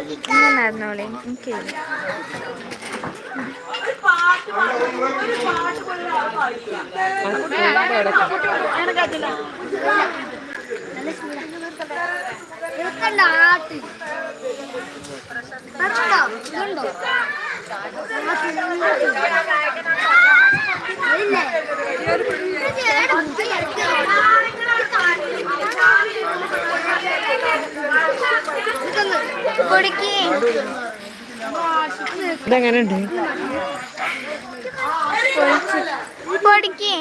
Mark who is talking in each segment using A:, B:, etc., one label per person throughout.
A: ഇങ്ങനെ നടന്നോളെ എനിക്ക് കൊടുക്കേ
B: ഇതെങ്ങനെയുണ്ട്?
A: പൊടിക്ക്.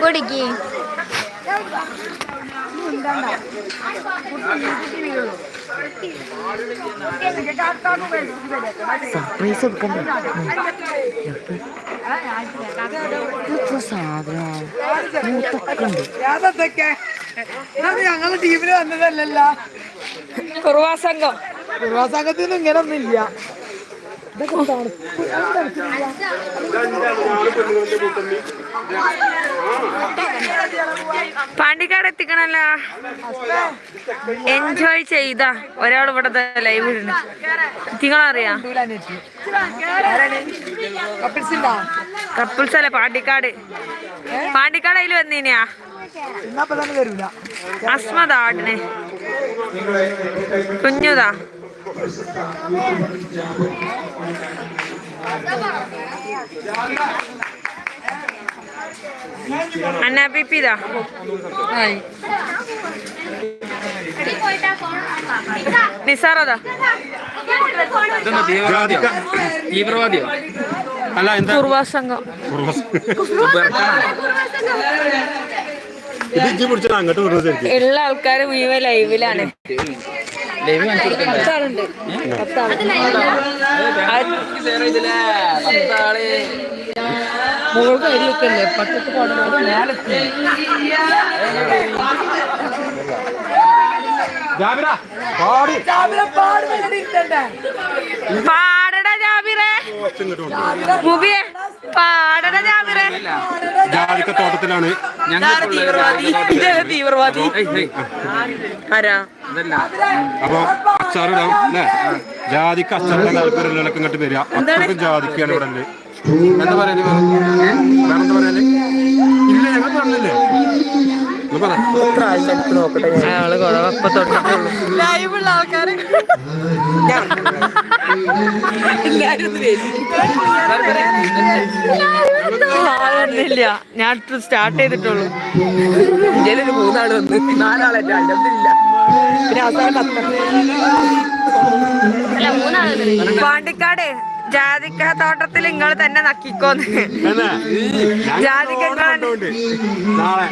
A: പൊടിക്ക്.
B: സർപ്രൈസ് കൊടുക്കണ്ടേ സാധനമാണ് മൂത്തൊക്കെ
C: ഞങ്ങളെ ടീമിന് വന്നതല്ലല്ല.
B: കുറവാ സംഘം.
C: കുറുവാ സംഘത്തിന് ഇങ്ങനെ ഒന്നുമില്ല
B: പാണ്ടിക്കാട് എത്തിക്കണല്ല. എൻജോയ് ചെയ്ത ഒരാൾ ഇവിടെ ലൈവ് ഇടുന്നു നിങ്ങളറിയാ? കപ്പിൾസ് അല്ല പാണ്ടിക്കാട്? പാണ്ടിക്കാട് അതിൽ വന്നീനാ? അസ്മതാടിനെ കുഞ്ഞുതാ. അന്നാ പിപ്പിതാ നിസാറതാ.
D: ജാതിക്ക
E: തീവ്രവാദിയോ?
D: അല്ല എന്താ?
B: പൂർവാ സംഘം
D: ഇത് ഇജ്ജി പിടിച്ചാൽ അങ്ങോട്ട് വിടുന്നത് ശരിക്കും
B: ഉള്ള ആൾക്കാർ മുഴുവൻ ലൈവിലാണ്
E: ലൈവ്
B: പത്താളുണ്ട്
C: മുകൾക്ക് അരിയൊക്കെയല്ലേ പട്ടത്ത് പാടുന്നത്. മേലെത്തി.
D: ജാബിറ പാടി.
B: പാടട ജാബിറേ. മുബിയെ പാടട ജാബിറേ.
D: ജാതിക്ക തോട്ടത്തിലാണ്.
B: തീവ്രവാദി?
D: അപ്പൊ അച്ചാറിടാം അല്ലേ? ജാതിക്ക അച്ചാറിടാൻ താല്പര്യമുള്ളവരൊക്കെ ഇങ്ങോട്ട് വരിക. അത്രക്കും ജാതിക്കാണ് ഇവിടെ. എന്താ പറയൽ ഇല്ല ഞങ്ങൾ പറഞ്ഞില്ലേ?
B: അയാൾ തൊട്ടിട്ടുള്ളൂ.
C: ലൈവുള്ള ആൾക്കാരെ
B: ആളൊന്നുമില്ല. ഞാൻ സ്റ്റാർട്ട് ചെയ്തിട്ടുള്ളൂ.
C: ഇന്ത്യയിൽ മൂന്നാൾ വന്ന്. നാലാളല്ല പിന്നെ അവസാനം പത്ത്.
B: പാണ്ടിക്കാട് ജാതിക്ക തോട്ടത്തിൽ നിങ്ങൾ തന്നെ നക്കിക്കോന്ന്. ജാതിക്ക.
D: നാളെ.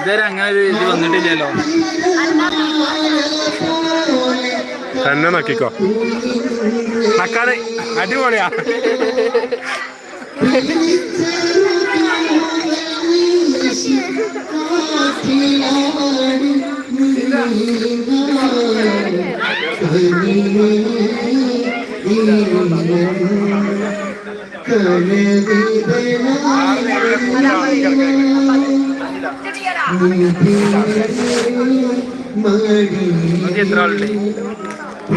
E: ഇതുവരെ അങ്ങനെ ഒരു ഇത് വന്നിട്ടില്ലല്ലോ.
D: തന്നെ നക്കിക്കോ. നക്കാതെ അടിപൊളിയാ.
E: ആളുണ്ട്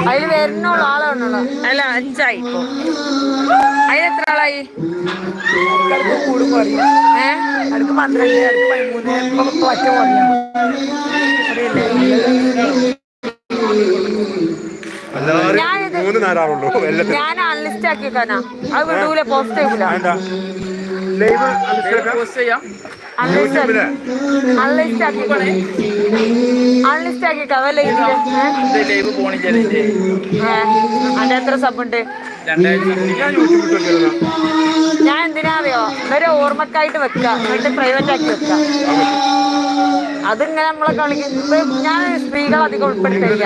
B: അതിൽ വരുന്നുള്ള ആളെ ഉള്ളൂ അല്ല അഞ്ചായി ഇപ്പൊ. അതിൽ എത്ര ആളായി
C: അടുക്ക് കൂടും പറയും
B: ഏ?
C: അടുക്ക് പന്ത്രണ്ട് അടുക്ക് പതിമൂന്ന് ഇപ്പൊ ഒറ്റ പറയാം
D: എല്ലാവരും
B: ഞാനിത്
D: മൂന്ന് നാലാളുള്ളൂ എല്ലാത്തിനും
B: ഞാൻ അൺലിസ്റ്റ് അത് വിടൂല പോസ്റ്റ് ചെയ്യൂല.
D: എന്താ ലൈവ്
E: പോസ്റ്റ് ചെയ്യാം.
B: അൺലിസ്റ്റ്
D: യൂട്യൂബിൽ
B: അൺലിസ്റ്റ് ആക്കി. അൺലിസ്റ്റ് ആക്കി അതല്ലേ ഇതിൽ?
E: ഇത് ലൈവ് പോണില്ല
B: അതിന്റെ എത്ര സബ് ഉണ്ട്
E: രണ്ടായിരത്തി
D: ഞാൻ യൂട്യൂബിൽ
B: ഞാൻ എന്തിനാ അറിയോ ഇവരെ ഓർമ്മക്കായിട്ട് വെക്കുക എന്നിട്ട് പ്രൈവറ്റ് ആക്കി വെക്കുക അതിങ്ങനെ നമ്മളെ കളിക്കും. ഞാൻ സ്ത്രീകൾ അധികം ഉൾപ്പെടുത്തില്ല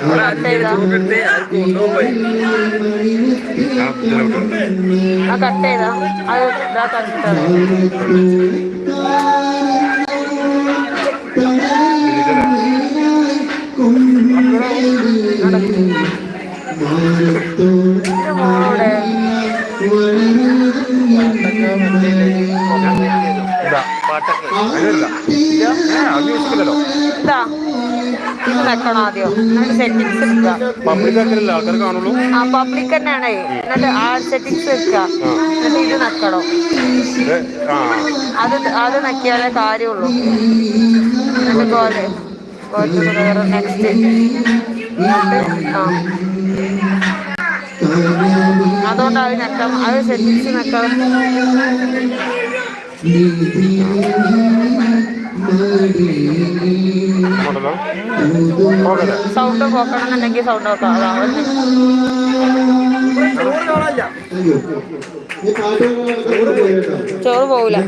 E: പൂർവ സംഘം
B: കട്ട് ചെയ്താ
E: എടുത്ത് ആർക്ക് കൊണ്ടുപോയി
D: ആ ഇതിലോട്ട്
B: ആ കട്ട് ചെയ്താ അത് ഇതാ
E: പാട്ടൊക്കെ
B: ഇത് വെക്കണം ആദ്യം. എന്നിട്ട് സെറ്റിങ്സ് എടുക്കുക.
D: പബ്ലിക് ആക്കലല്ലേ ആൾക്കാർ കാണുള്ളൂ?
B: ആ പബ്ലിക് തന്നെയാണ്. എന്നിട്ട് ആ സെറ്റിങ്സ് വെക്കുക. എന്നിട്ട് ഇത് നക്കണം.
D: ഇത് ആ.
B: അത് അത് നക്കിയാലേ കാര്യമുള്ളൂ. എന്നിട്ട് ഗോൽ ഗോൽ നെക്സ്റ്റ് ആ. അതുകൊണ്ട് അത് നക്കാം അത് സെറ്റിങ്സ് നക്കാം
D: അങ്ങോട്ടല്ലോ ഓക്കെ
B: സൗണ്ട് പോക്കണം എന്നുണ്ടെങ്കിൽ സൗണ്ട് നോക്കാം അതാ അത്. ചോറ് പോവില്ല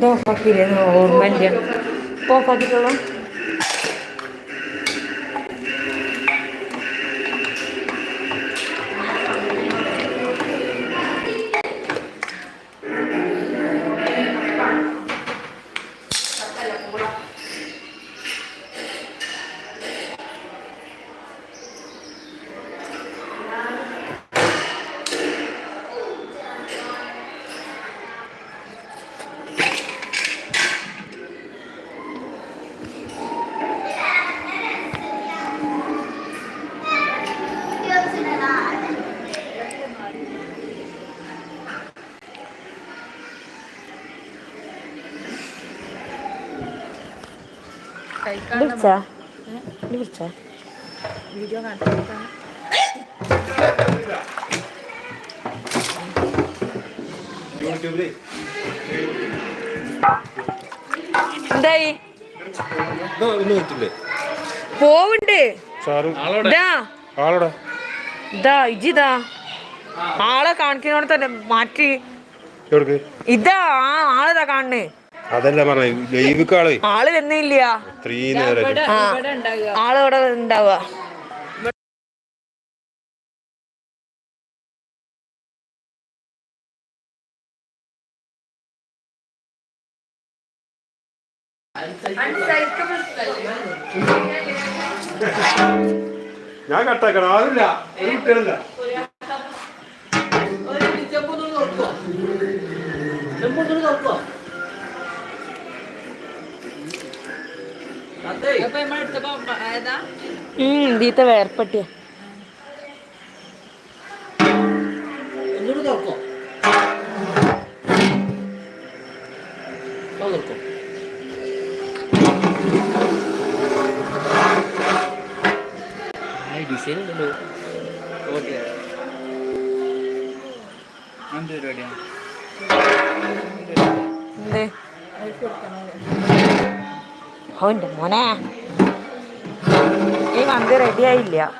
B: ഇത് ഓഫാക്കിയില്ലേ ഓർമ്മയില്ല. ഇപ്പൊ ഓഫാക്കിയിട്ടുള്ളൂ വിളിച്ചാ വിളിച്ചാ എന്തായി?
D: ഇത് ഒന്നും കിട്ടില്ലേ
B: പോവുണ്ട്. ഇതാ. ഇജിതാ. ആളെ കാണിക്കുന്നോടെ തന്നെ മാറ്റി. ഇതാ ആ കാണണേ കാണുന്നേ.
D: അതല്ല പറഞ്ഞ ലൈവ് കാൾ
B: ആൾ വരുന്നില്ല.
D: ഇത്രയും നേരം
B: ഉണ്ടാവുക.
D: ഞാൻ കട്ടാക്കണം ആരുമില്ല. ഒരു കുട്ടികളില്ല
B: ഉം ദീത്ത വേർപ്പട്ടിയ
E: ഡിസൈൻ ഉണ്ടല്ലോ.
B: ഓന്റെ മോനെ. ഈ മന്തി റെഡി ആയില്ല.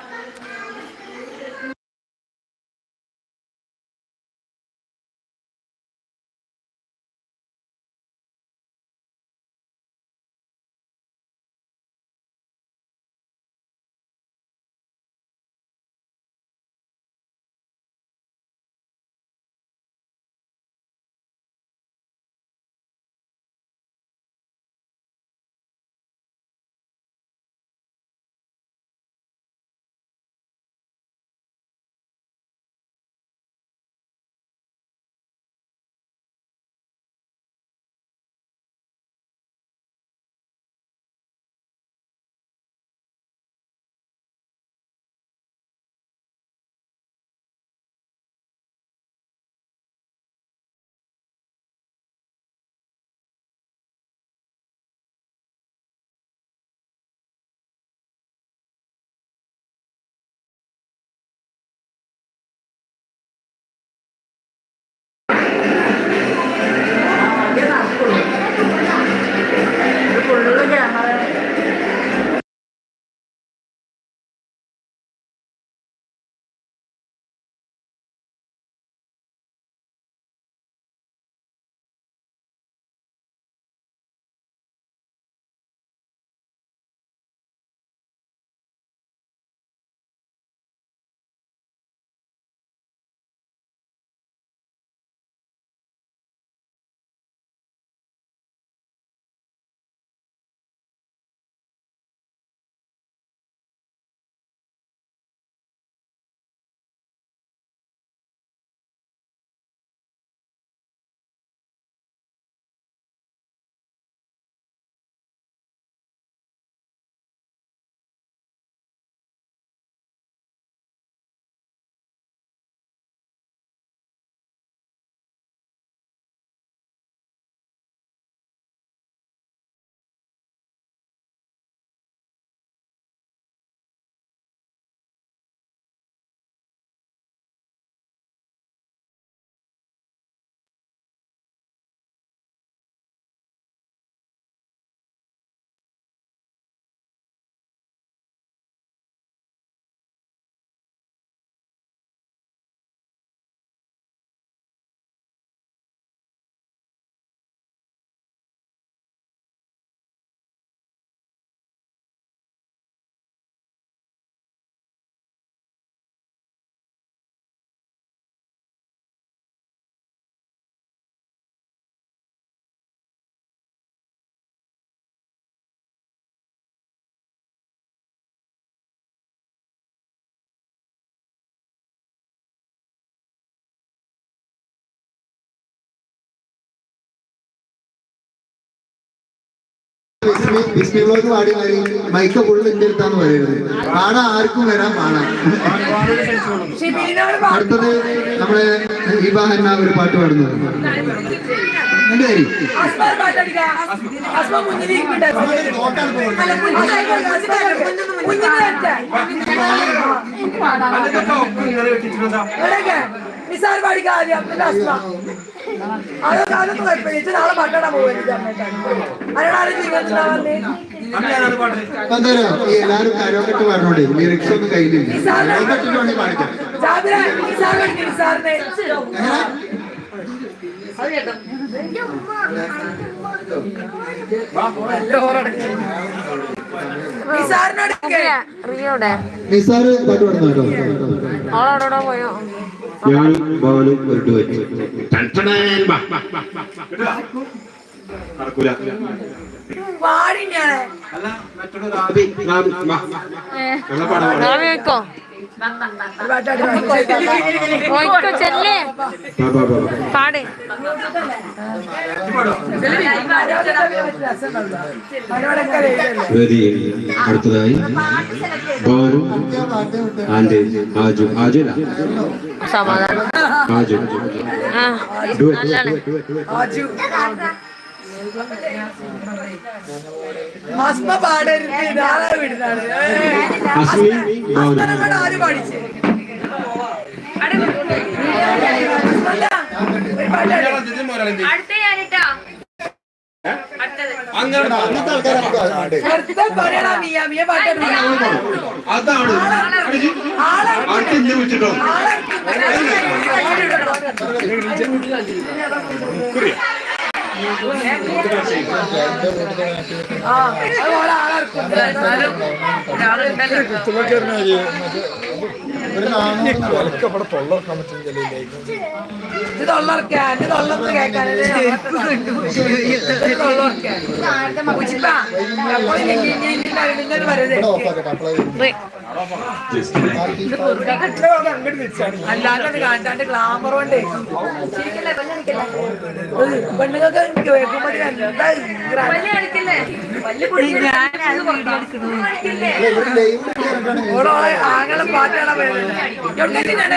F: ബ്ലോക്ക് പാടി മാറി മൈക്ക ഫുള്ള് എന്റെ അടുത്താന്ന് പറയുന്നത്. പാടാ ആർക്കും വരാൻ പാടാം. അടുത്തത് നമ്മളെ ഇബാഹന്ന ഒരു പാട്ട് പാടുന്നത് എന്റെ കാര്യം
C: കുഴപ്പമില്ല. ഇജ്ജ് നാളെ പാട്ടാടാൻ പോകുന്നത്
F: എല്ലാരും കരോക്കെട്ട് ലിറിക്സ് ഒന്നും കയ്യിലില്ല.
C: നിസാറിനെ നിസാറിനോട്
F: നിസാറ് പാട്ട് പാടുന്ന കേട്ടോ.
B: പോയോ?
F: ഞാൻ ബാലു ഒരു duet.
D: നടക്കൂല.
B: ചെല്ലേ. പാട്.
F: അടുത്തതായി ആൻഡ് ആജു. ആജു
B: സമാധാനം.
F: ആജു.
B: ആ.
C: ആജു. അസ്മ പാടരുത്
F: അസ്മി ബാലു
C: അസ്മനോട് ആര് പാട്ടാടി. വെറുതെ പറയണ മിയ മിയ പാട്ടാടി
D: അതാണ് അടുത്ത് ഇന്ന് വിളിച്ചിട്ടോ
C: ആ അത് ഓളെ ആളെടുക്കും ഇത് തൊള്ളർക്കാൻ ഇത് തൊള്ളർന്ന് കേൾക്കാൻ ഇത് അല്ലാതെ കാണിച്ചാണ്ട് ഗ്ലാമർ കൊണ്ട്. പെണ്ണുങ്ങൾക്ക് ആങ്ങളെ പാട്ടാടാ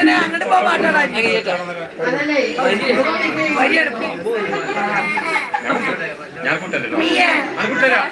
C: ഞാൻ അങ്ങോട്ട് പോ പാട്ടാടാ
D: ഞാൻ കൂട്ടല്ലോ ഞാൻ കൂട്ടരാ